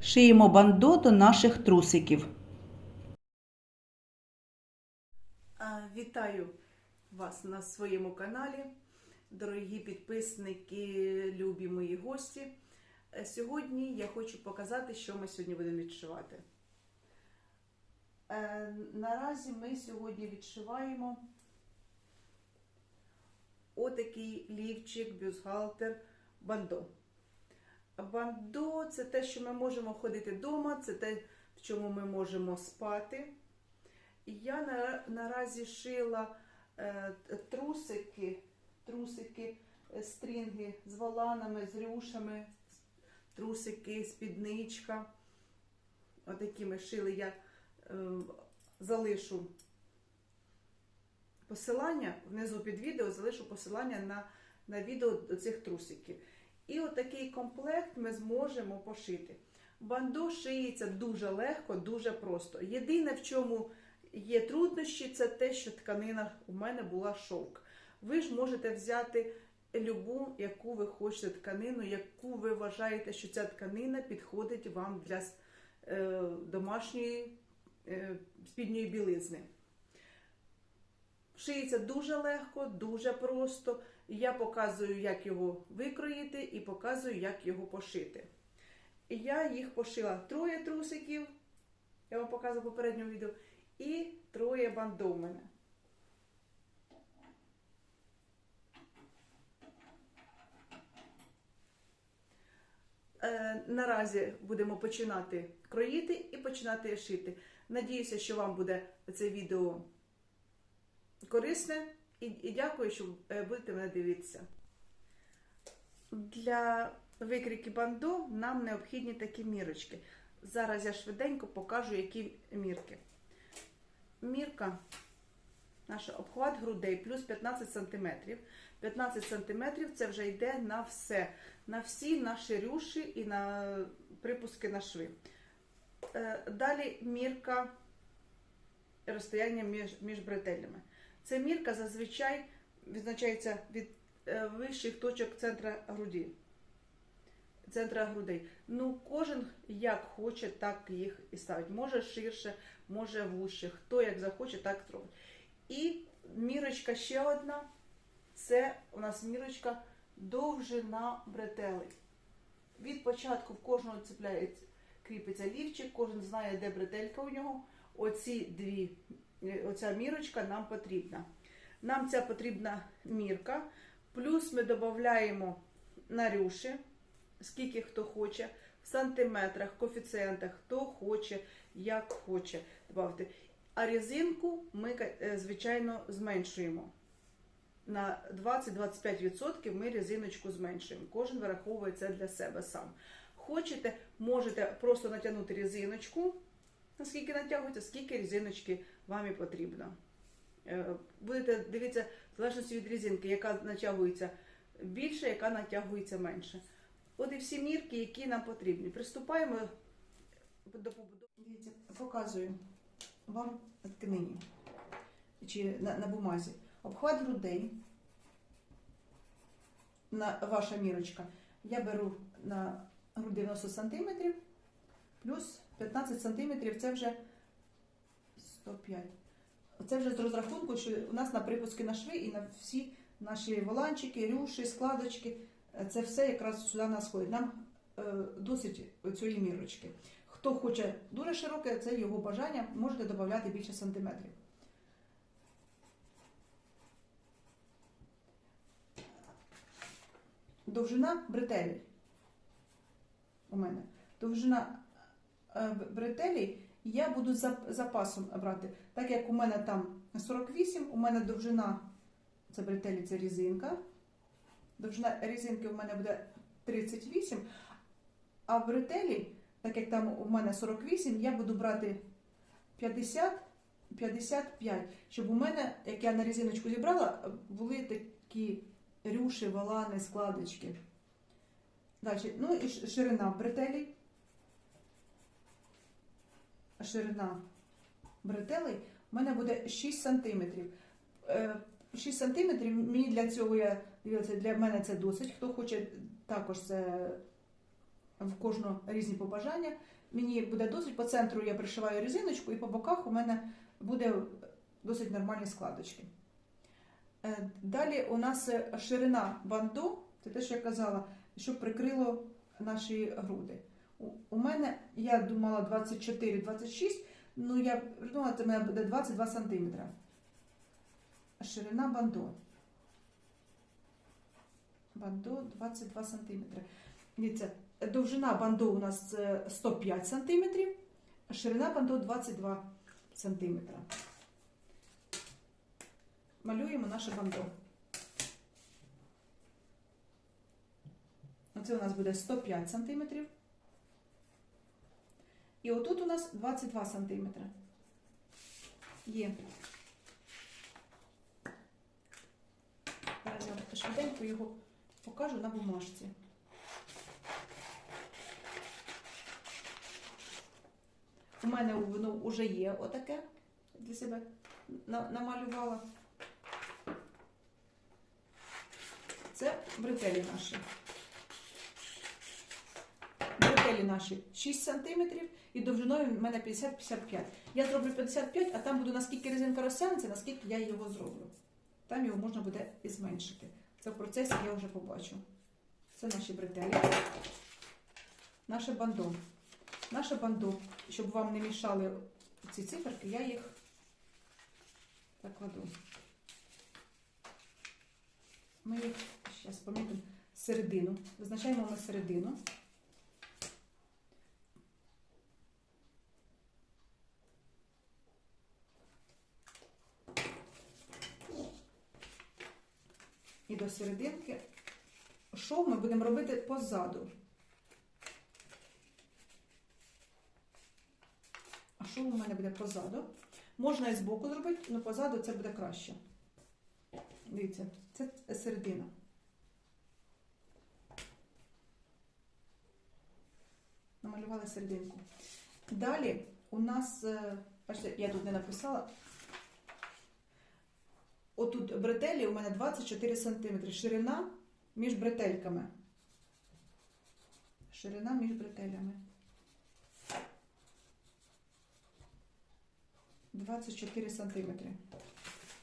Шиємо бандо до наших трусиків. Вітаю вас на своєму каналі, дорогі підписники, любі мої гості. Е, Сьогодні я хочу показати, що ми сьогодні будемо відшивати. Е, Наразі ми сьогодні відшиваємо отакий лівчик, бюстгальтер, бандо. Бандо це те, що ми можемо ходити вдома, це те, в чому ми можемо спати. Я на, наразі шила е, трусики, трусики, е, стрінги з воланами, з рюшами, трусики, спідничка. Отакі ми шили. Я е, залишу посилання внизу під відео, залишу посилання на, на відео до цих трусиків. І отакий комплект ми зможемо пошити. Бандо шиється дуже легко, дуже просто. Єдине, в чому є труднощі, це те, що тканина у мене була шовк. Ви ж можете взяти любу, яку ви хочете тканину, яку ви вважаєте, що ця тканина підходить вам для е, домашньої е, спідньої білизни. Шиється дуже легко, дуже просто. Я показую, як його викроїти, і показую, як його пошити. Я їх пошила троє трусиків, я вам показувала попередньому відео, і троє бандо. Е, Наразі будемо починати кроїти і починати шити. Надіюся, що вам буде це відео корисне. І, і дякую, що е, будете мене дивитися. Для викрійки бандо нам необхідні такі мірочки. Зараз я швиденько покажу, які мірки. Мірка, наш обхват грудей плюс 15 см. 15 см це вже йде на все, на всі наші рюші і на припуски на шви. Е, Далі мірка розстояння між, між бретелями. Ця мірка зазвичай відзначається від е, вищих точок центра груді. Центра грудей. Ну, кожен як хоче, так їх і ставить. Може ширше, може вужче. Хто як захоче, так зробить. І мірочка ще одна. Це у нас мірочка довжина бретелей. Від початку в кожного цепляється, кріпиться лівчик, кожен знає, де бретелька у нього. Оці дві оця мірочка нам потрібна. Нам ця потрібна мірка. Плюс ми додаємо на рюші, скільки хто хоче, в сантиметрах, коефіцієнтах, хто хоче, як хоче добавити. А резинку ми, е, звичайно, зменшуємо. На 20-25% ми резиночку зменшуємо. Кожен вираховує це для себе сам. Хочете, можете просто натягнути резиночку, наскільки натягується, скільки резиночки вам і потрібно. Е, Будете дивитися, в залежності від резинки, яка натягується більше, яка натягується менше. От і всі мірки, які нам потрібні. Приступаємо до побудови. Дивіться, показую вам тканині чи на, на бумазі. Обхват грудей, на ваша мірочка. Я беру на грудь 90 см, плюс 15 см це вже 105. Це вже з розрахунку, що у нас на припуски на шви і на всі наші воланчики, рюші, складочки. Це все якраз сюди нас ходить. Нам е, досить цієї мірочки. Хто хоче дуже широке, це його бажання, можете додати більше сантиметрів. Довжина бретелей у мене. Довжина е, я буду за запасом брати. Так як у мене там 48, у мене довжина, це бретелі, це різинка. Довжина резинки у мене буде 38, а в бретелі, так як там у мене 48, я буду брати 50, 55, щоб у мене, як я на резиночку зібрала, були такі рюші, валани, складочки. Далі, ну і ширина бретелей. Ширина бретелей у мене буде 6 см. 6 см. Мені для цього я дивіться, для мене це досить. Хто хоче також це в кожного різні побажання. Мені буде досить. По центру я пришиваю резиночку, і по боках у мене буде досить нормальні складочки. Е, Далі у нас ширина банду, це те, що я казала, щоб прикрило наші груди. У- мене я думала 24-26, ну я придумала, це мене буде 22 см. Ширина банду. Банду 22 см. Дивіться, довжина банду у нас е, 105 см, ширина банду 22 см. Малюємо наше банду. Оце у нас буде 105 см. І отут у нас 22 см. Є. Зараз я швиденько його покажу на бумажці. У мене воно вже є отаке для себе намалювала. Це бретелі наші. Бретелі наші 6 см і довжиною в мене 50-55. Я зроблю 55, а там буду наскільки резинка розтягнеться, наскільки я його зроблю. Там його можна буде і зменшити. Це в процесі я вже побачу. Це наші бретелі. Наше бандо. Наше бандо, щоб вам не мішали ці циферки, я їх так кладу. Ми їх зараз помітимо середину. Визначаємо ми середину. І до серединки шов ми будемо робити позаду. А шов у мене буде позаду. Можна і збоку зробити, але позаду це буде краще. Дивіться, це середина. Намалювали серединку. Далі у нас, е, бачите, я тут не написала. Отут бретелі у мене 24 см. Ширина між бретельками. Ширина між бретелями. 24 сантиметри.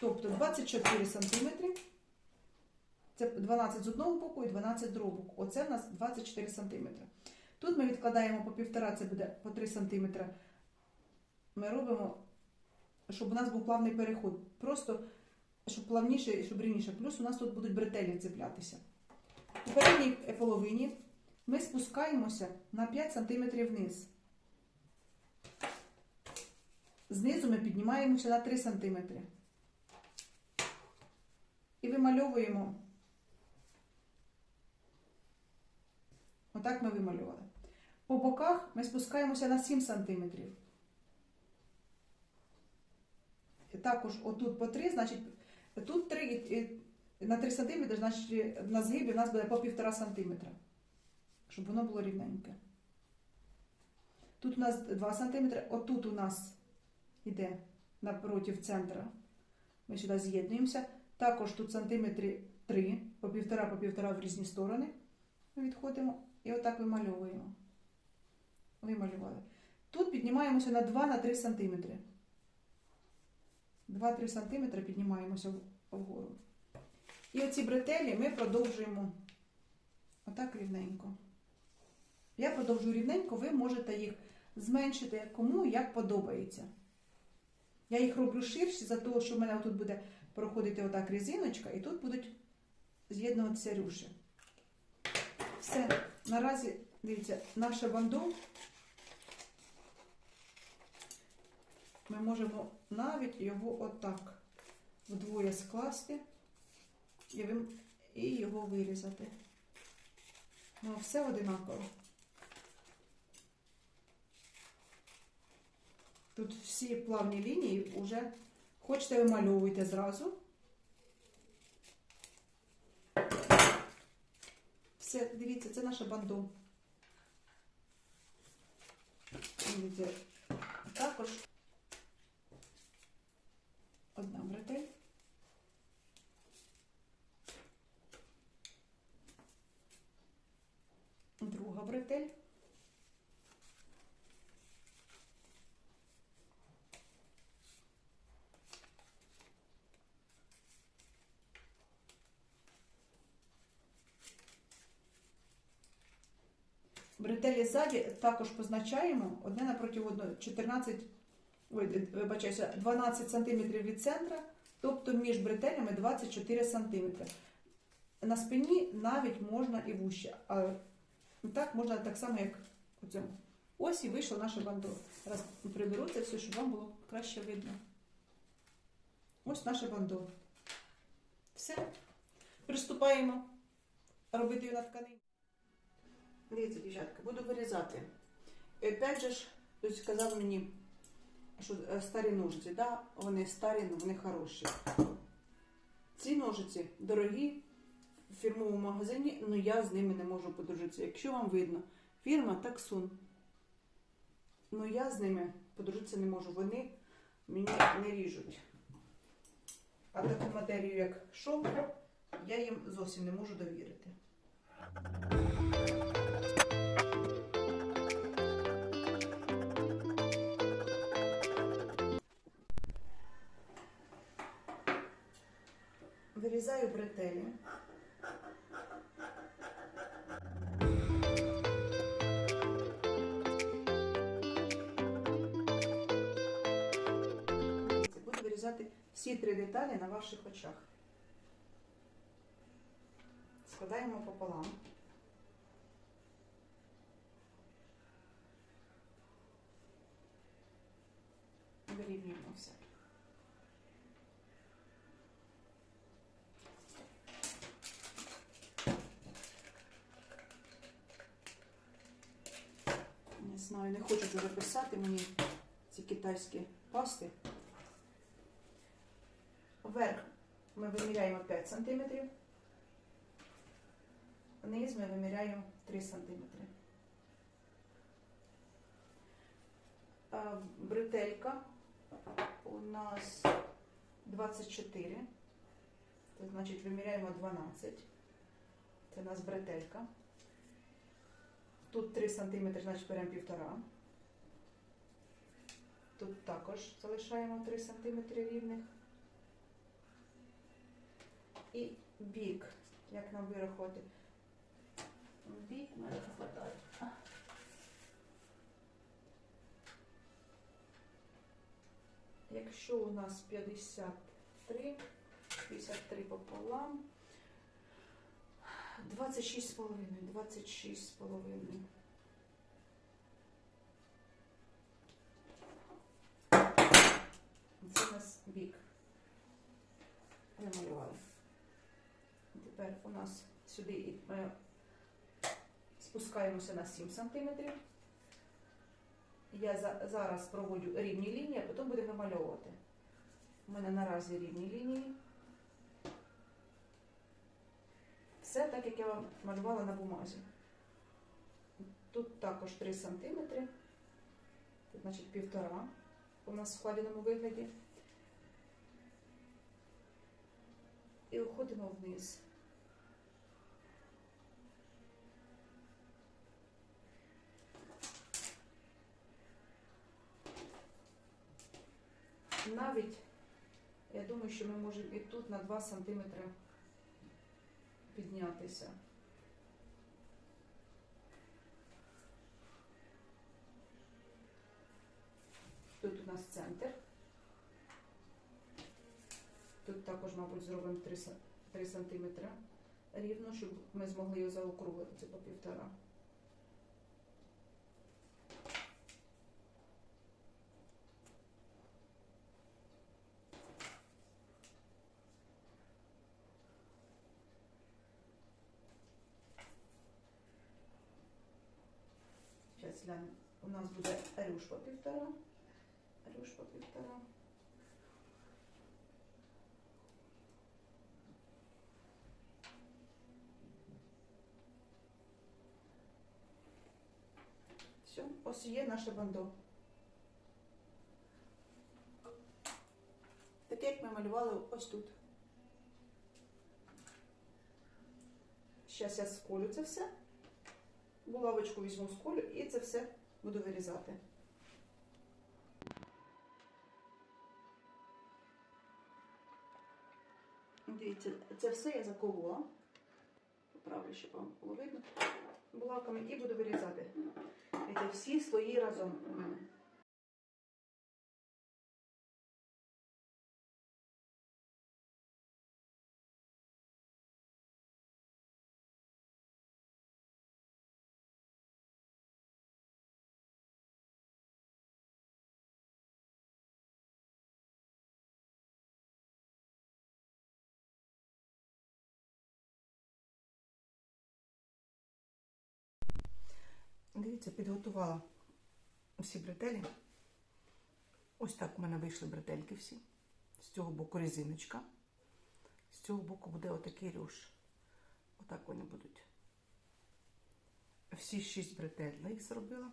Тобто 24 сантиметри. Це 12 з одного боку і 12 з другого боку. Оце в нас 24 сантиметри. Тут ми відкладаємо по півтора, це буде по 3 сантиметри. Ми робимо, щоб у нас був плавний переход. Просто щоб плавніше і щоб рівніше. Плюс у нас тут будуть бретелі цеплятися. У передній половині ми спускаємося на 5 см вниз. Знизу ми піднімаємося на 3 см. І вимальовуємо. Отак ми вималювали. По боках ми спускаємося на 7 см. Також отут по 3, значить, тут 3 і- і на 3 см, значить на згибі в нас буде по 1,5 см. Щоб воно було рівненьке. Тут у нас 2 см, отут у нас йде напротив центра. Ми сюди з'єднуємося. Також тут сантиметри 3, по півтора, по півтора в різні сторони. Ми відходимо і отак вимальовуємо. Вималювали. Тут піднімаємося на 2-3 см. 2-3 см піднімаємося вгору. І оці бретелі ми продовжуємо отак рівненько. Я продовжую рівненько, ви можете їх зменшити кому як подобається. Я їх роблю ширші, за того, що в мене тут буде проходити отак резиночка, і тут будуть з'єднуватися рюші. Все, наразі, дивіться, наше бандо ми можемо навіть його отак вдвоє скласти і, його вирізати. Ну, все одинаково. Тут всі плавні лінії вже хочете вимальовуйте зразу. Все, дивіться, це наше бандо. Дивіться, також одна бретель. бретель. Бретелі ззаді також позначаємо одне напроти одного 14, ой, вибачаюся, 12 см від центра, тобто між бретелями 24 см. На спині навіть можна і вуще, а так можна так само, як у цьому. Ось і вийшло наше бандо. Зараз приберу це все, щоб вам було краще видно. Ось наше бандо. Все. Приступаємо робити його на тканині. Дивіться, дівчатка, буду вирізати. І опять же ж, хтось сказав мені, що е, старі ножиці, да? вони старі, але вони хороші. Ці ножиці дорогі в фірмовому магазині, але я з ними не можу подружитися. Якщо вам видно, фірма Таксун. Ну я з ними подружитися не можу. Вони мені не ріжуть. А таку матерію, як шов, я їм зовсім не можу довірити. Вирізаю бретелі. Буду вирізати всі три деталі на ваших очах. Складаємо пополам. Вирівнюємо все. Не знаю, не хочу вже писати мені ці китайські пасти. Вверх ми виміряємо 5 см, вниз ми виміряємо 3 см. Бретелька у нас 24. Це значить виміряємо 12. Це у нас бретелька. Тут 3 см, значить беремо півтора. Тут також залишаємо 3 см рівних. І бік, як нам вирахувати. Бік мене хватає. Якщо у нас 53, 53 пополам, 26 з половиною, 26 з половиною. Це у нас бік. Намалювали. Тепер у нас сюди ми спускаємося на 7 см. Я зараз проводжу рівні лінії, а потім будемо вимальовувати. У мене наразі рівні лінії. Все так, як я вам малювала на бумазі. Тут також 3 см. Тут, значить, півтора у нас в складеному вигляді. І уходимо вниз. Навіть, я думаю, що ми можемо і тут на 2 см піднятися. Тут у нас центр. Тут також, мабуть, зробимо 3, 3 см рівно, щоб ми змогли його заокруглити по півтора. Зараз. У нас буде рюш по півтора. Рюшко півтора. Все, ось є наше бандо. Таке, як ми малювали ось тут. Зараз я сколю це все булавочку візьму з колю і це все буду вирізати. Дивіться, це все я заколола. Поправлю, щоб вам було видно. Булавками і буду вирізати. Це всі слої разом у мене. Дивіться, підготувала всі бретелі. Ось так у мене вийшли бретельки всі. З цього боку резиночка. З цього боку буде отакий рюш. Отак вони будуть. Всі шість бретель я зробила.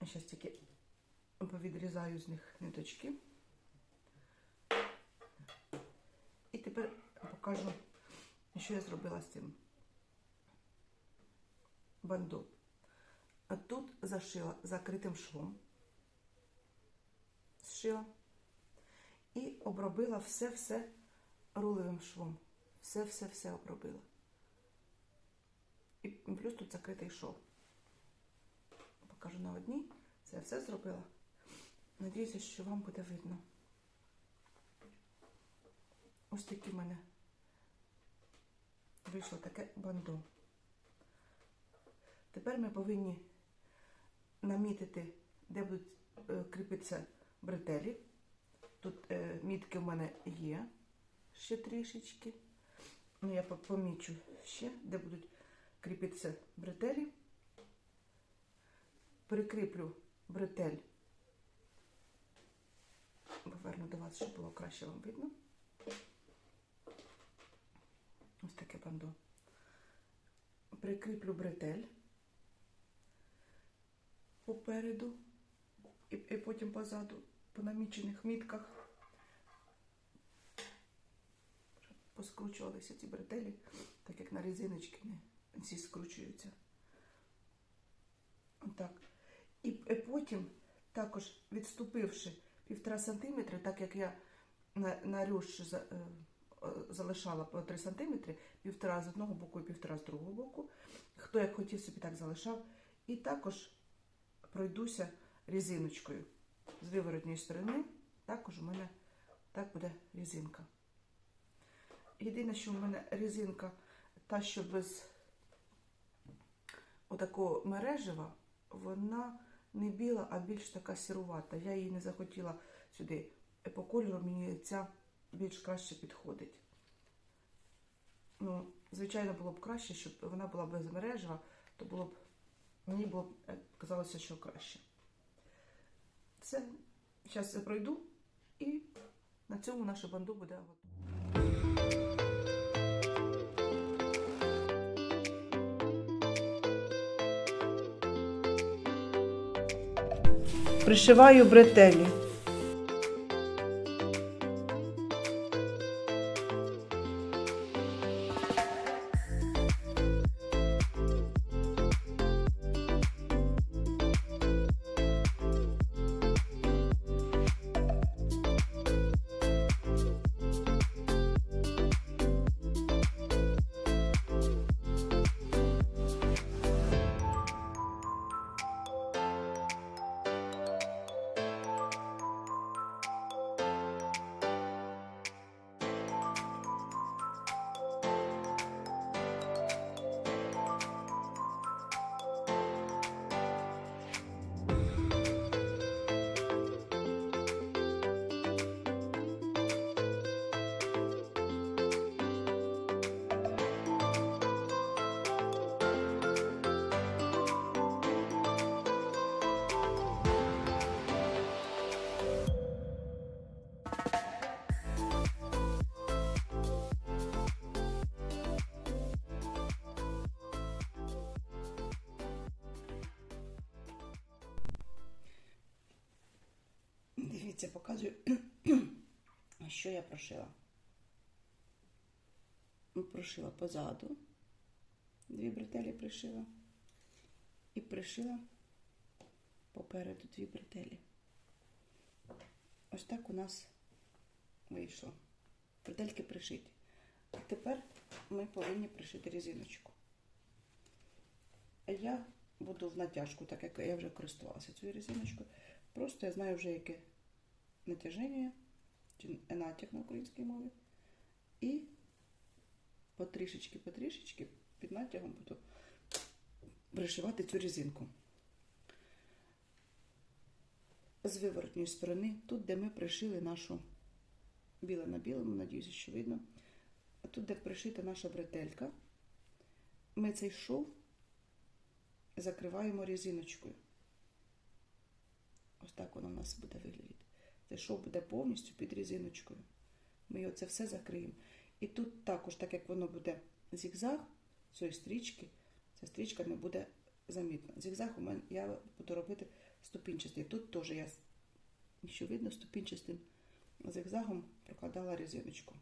Зараз тільки повідрізаю з них ниточки. І тепер покажу, що я зробила з цим банду. Тут зашила закритим швом. Зшила. І обробила все-все рулевим швом. Все-все-все обробила. І плюс тут закритий шов. Покажу на одній. Це я все зробила. Надіюся, що вам буде видно. Ось такі в мене вийшло таке бандо. Тепер ми повинні намітити, де будуть е, кріпитися бретелі. Тут е, мітки в мене є ще трішечки. Ну, я помічу ще, де будуть кріпитися бретелі. Прикріплю бретель. Поверну до вас, щоб було краще вам видно. Ось таке бандо. Прикріплю бретель попереду і, і потім позаду, по намічених мітках. Поскручувалися ці бретелі, так як на резиночки не всі скручуються. Отак. І, і потім, також відступивши півтора сантиметри, так як я на, на рюш за, е, залишала по 3 сантиметри, півтора з одного боку і півтора з другого боку. Хто як хотів собі так залишав. І також пройдуся резиночкою з виворотньої сторони. Також у мене так буде резинка. Єдине, що у мене резинка та, що без отакого мережева, вона не біла, а більш така сірувата. Я її не захотіла сюди. По кольору мені ця більш краще підходить. Ну, звичайно, було б краще, щоб вона була без мережева, то було б мені було е, казалося, що краще. Це зараз я пройду і на цьому наше банду буде готова. Пришиваю бретелі. Дивіться, показую, що я прошила. Прошила позаду дві бретелі пришила. І пришила попереду дві бретелі. Ось так у нас вийшло. Бретельки пришиті. А тепер ми повинні пришити резиночку. А Я буду в натяжку, так як я вже користувалася цією резиночкою. Просто я знаю вже, яке натяження, чи натяг на українській мові. І потрішечки, потрішечки під натягом буду пришивати цю резинку. З виворотньої сторони, тут, де ми пришили нашу біле на білому, надіюся, що видно. Тут, де пришита наша бретелька, ми цей шов закриваємо резиночкою. Ось так воно в нас буде виглядати. Цей шов буде повністю під різиночкою. Ми його це все закриємо. І тут також, так як воно буде зігзаг цієї стрічки, ця стрічка не буде замітна. Зігзаг у мене я буду робити ступінчастий. Тут теж я, що видно, ступінчастим зігзагом прокладала резиночку.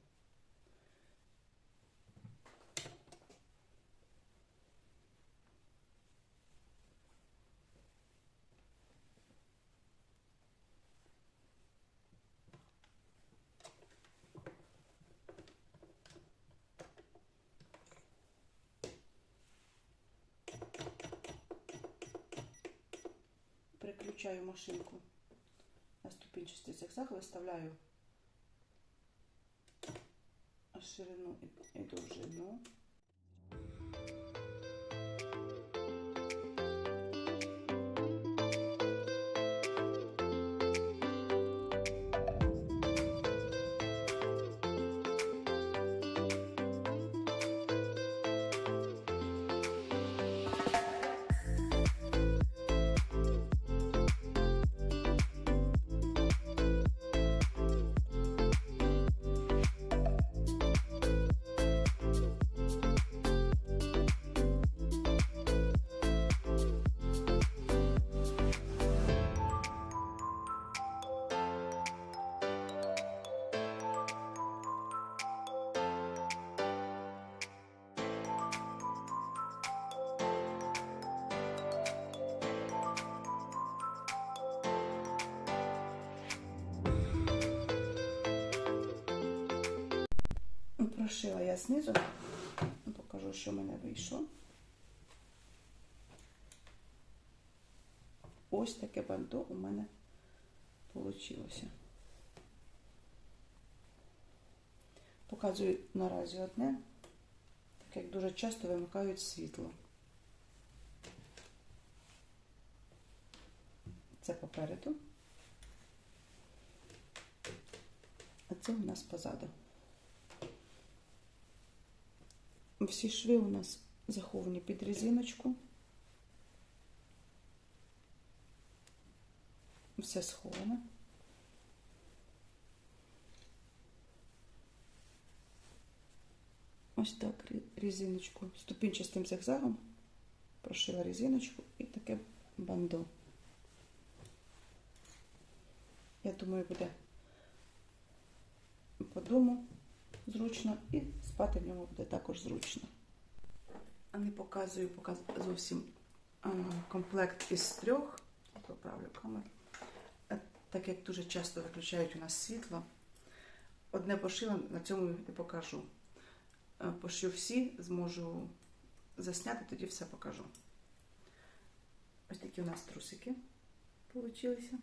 Машинку на ступінчастий зигзаг, виставляю ширину і довжину. Прошила я знизу, покажу, що в мене вийшло. Ось таке бандо у мене вийшло. Показую наразі одне, так як дуже часто вимикають світло. Це попереду, а це у нас позаду. Всі шви у нас заховані під резиночку. Все сховано. Ось так резиночку ступінчастим зигзагом прошила резиночку і таке бандо. Я думаю, буде по дому зручно і спати в ньому буде також зручно. Не показую, показую зовсім комплект із трьох. Поправлю камеру. Е, Так як дуже часто виключають у нас світло. Одне пошила, на цьому не покажу. Е, Пошью всі, зможу засняти, тоді все покажу. Ось такі у нас трусики получилися.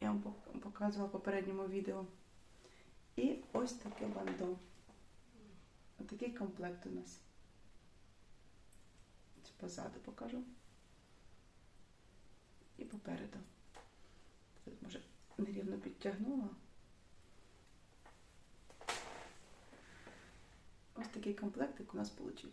Я вам показувала в попередньому відео. І ось таке бандо. Такий комплект у нас. Позаду покажу. І попереду. Тут, може, нерівно підтягнула. Ось такий комплектик у нас вийшов.